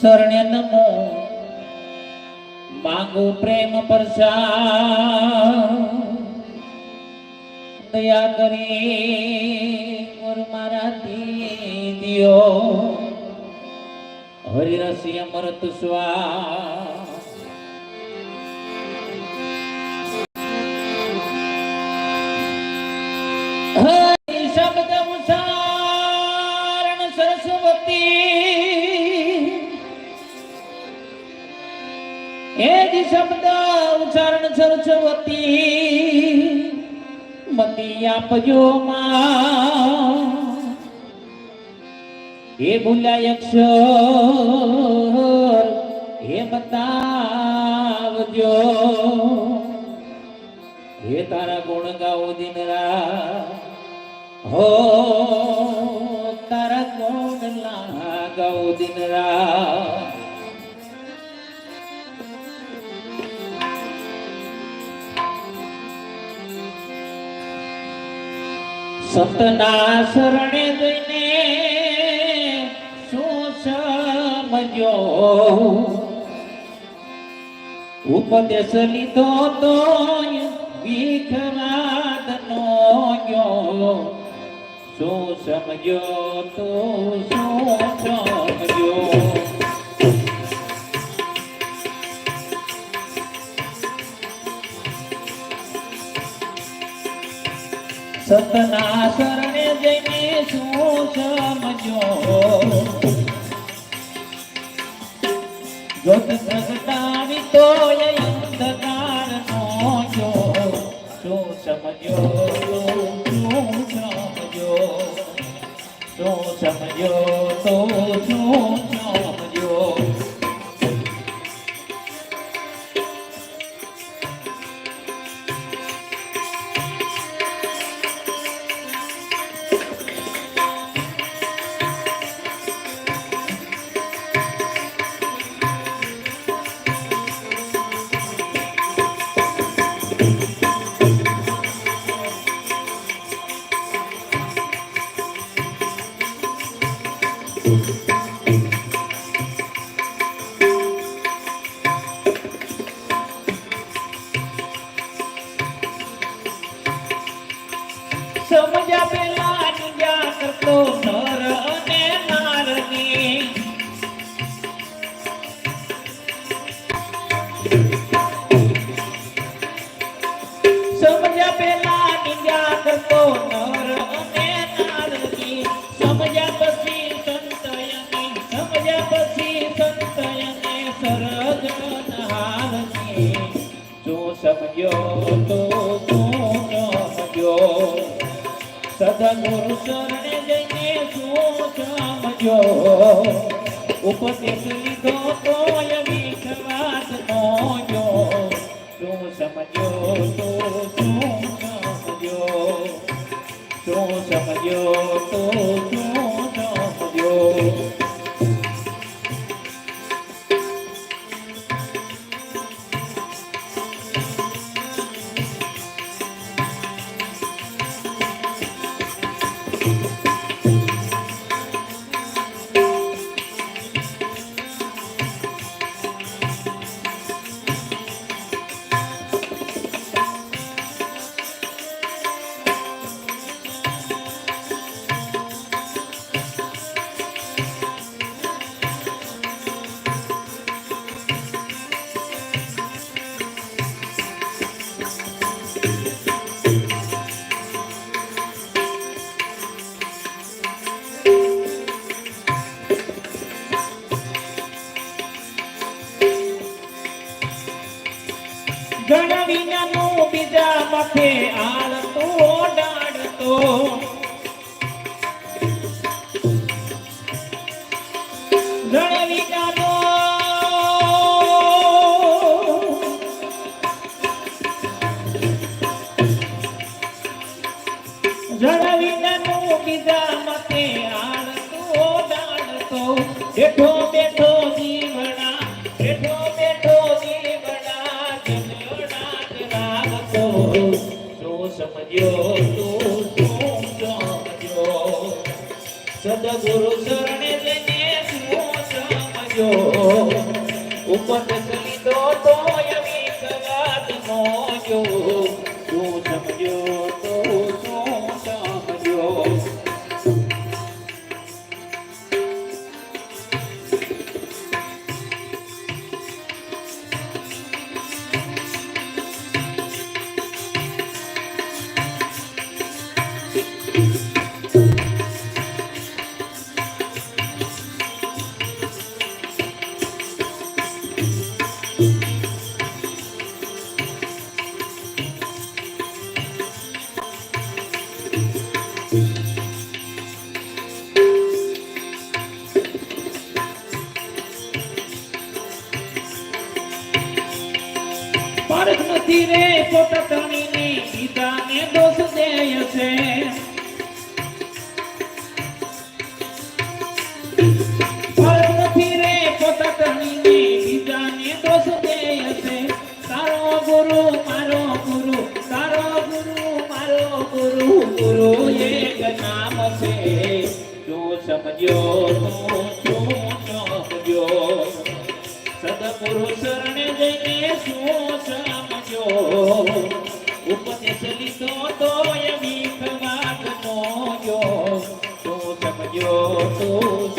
શરણે નમો. માંગુ પ્રેમ પ્રસાદ દયા કરી મોર મારા દીદીઓ. હરિરસી અમૃત સ્વા એ જ શબ્દ ઉચ્ચારણ સરસ્વતી, મતી આપજો માં. એ ભૂલાય અક્ષર એ બતાવજો હે તારા ગુણ ગાઓ દિન રાત હો, તારા ગુણ ગાઓ દિન રાત સતના શરણે જઈને શું સમજ્યો? ઉપદેશ લીધો તો વિખરાદ નો ગયો. શું સમજ્યો તો શું સમજો સતના શરણે જઈને શું સમજો? જોત પ્રગટાવી તો અંધકાર નો જો શું સમજો? શું સમજો? શું સમજો? તો શું સદગુરુ શરણે જઈને શું સમજો ઉપદેશ લીધો તો વિશ્વાસ નો માથે આળતો વિનાનો ઘણા વિનાનું બીજા માથે આળતો ઓડાડતો. બેઠો બેઠો ગુરુ શરણે જઈને શું સમજો ઉપદેશ લીધો તો વીખ વાત મોજો તું સમજો તું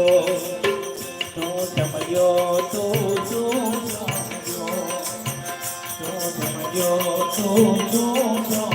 તું સમજ્યો તું તું તું સમજ્યો તું તું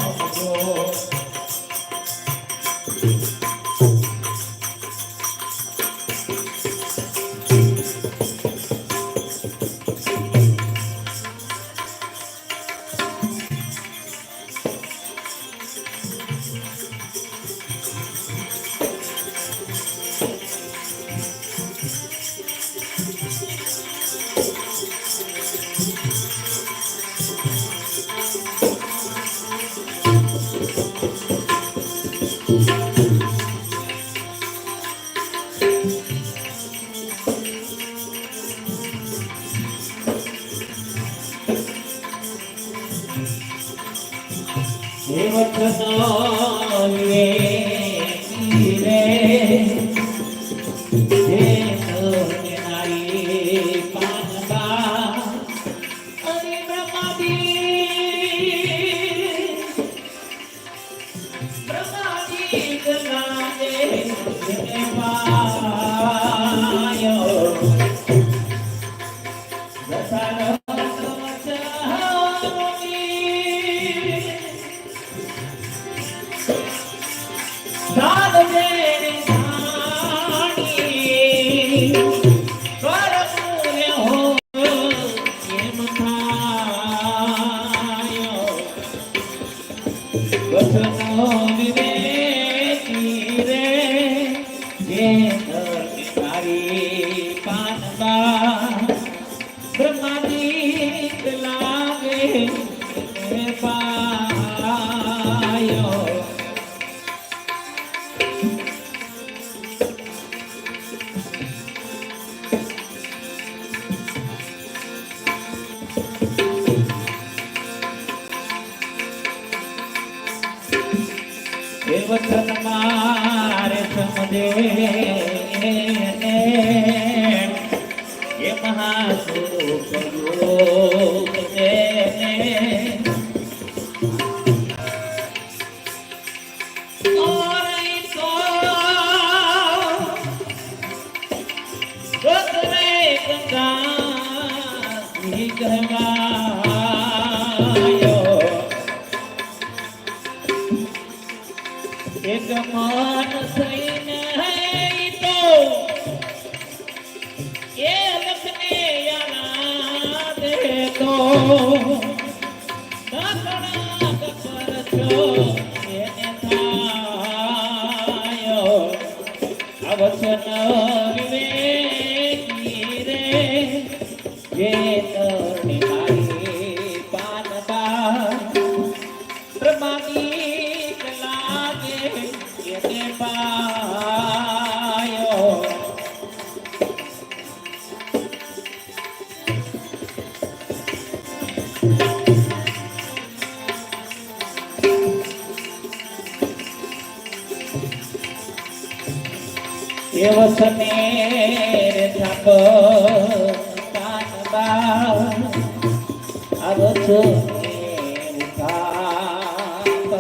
ब्रह्मा जी लागे વચન વિવેક દેવસને ઠાકો કાનબા આવો છો કાપનો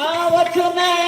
આવો છો મેં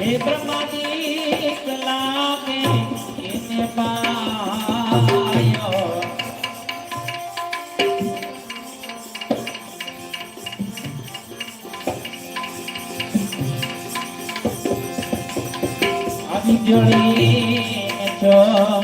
હે બ્રહ્માજી એકલા કે જોડી જો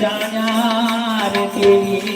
જાણ્યા રે કેવી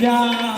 કેરી